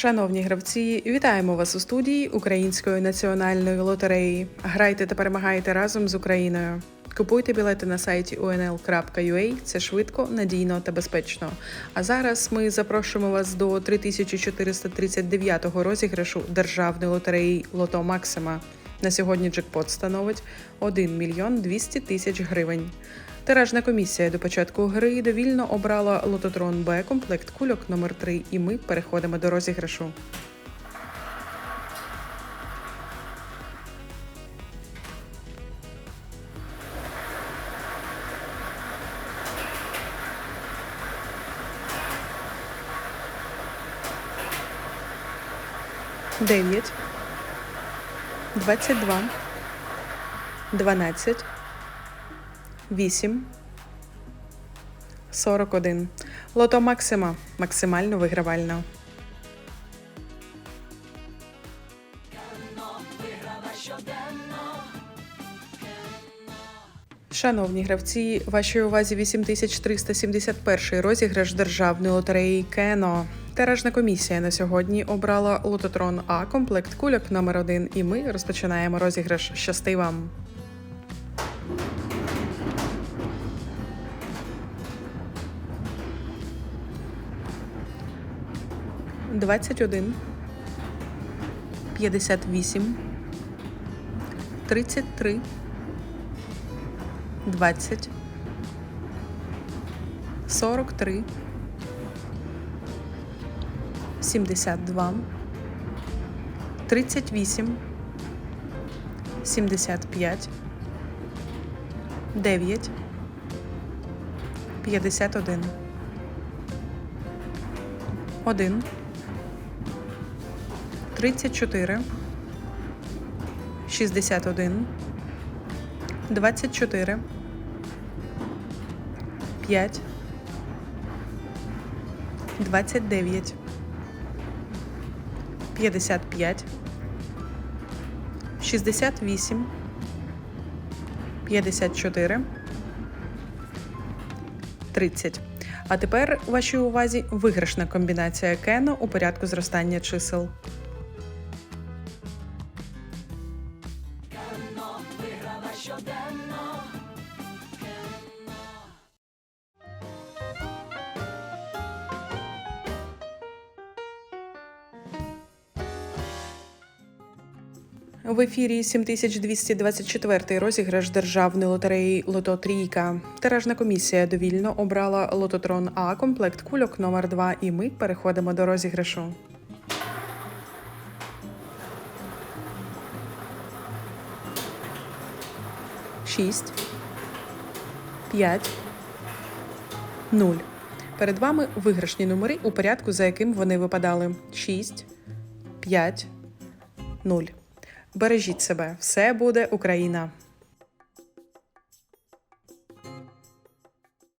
Шановні гравці, вітаємо вас у студії Української національної лотереї. Грайте та перемагайте разом з Україною. Купуйте білети на сайті unl.ua. Це швидко, надійно та безпечно. А зараз ми запрошуємо вас до 3439 розіграшу державної лотереї Лото Максима. На сьогодні джекпот становить 1 мільйон 200 тисяч гривень. Тиражна комісія до початку гри довільно обрала лототрон Б комплект кульок номер 3 і ми переходимо до розіграшу. Дев'ять, двадцять два, дванадцять, вісім, сорок один. Лото Максима максимально вигравально. Шановні гравці, вашій увазі 8371 розіграш державної лотереї Кено. Тиражна комісія на сьогодні обрала лототрон А комплект кульок номер 1 і ми розпочинаємо розіграш. Щасти вам! 21, 58, 33, 20, 43, 72, 38, 75, 9, 51. 1 34, 61, 24, 5, 29, 55, 68, 54, 30. А тепер у вашій увазі виграшна комбінація Кено у порядку зростання чисел. В ефірі 7224 розіграш державної лотереї Лото Трійка. Тиражна комісія довільно обрала лототрон А комплект кульок номер 2 і ми переходимо до розіграшу. Шість. П'ять. Нуль. Перед вами виграшні номери у порядку, за яким вони випадали. 6, 5, 0. Бережіть себе. Все буде Україна.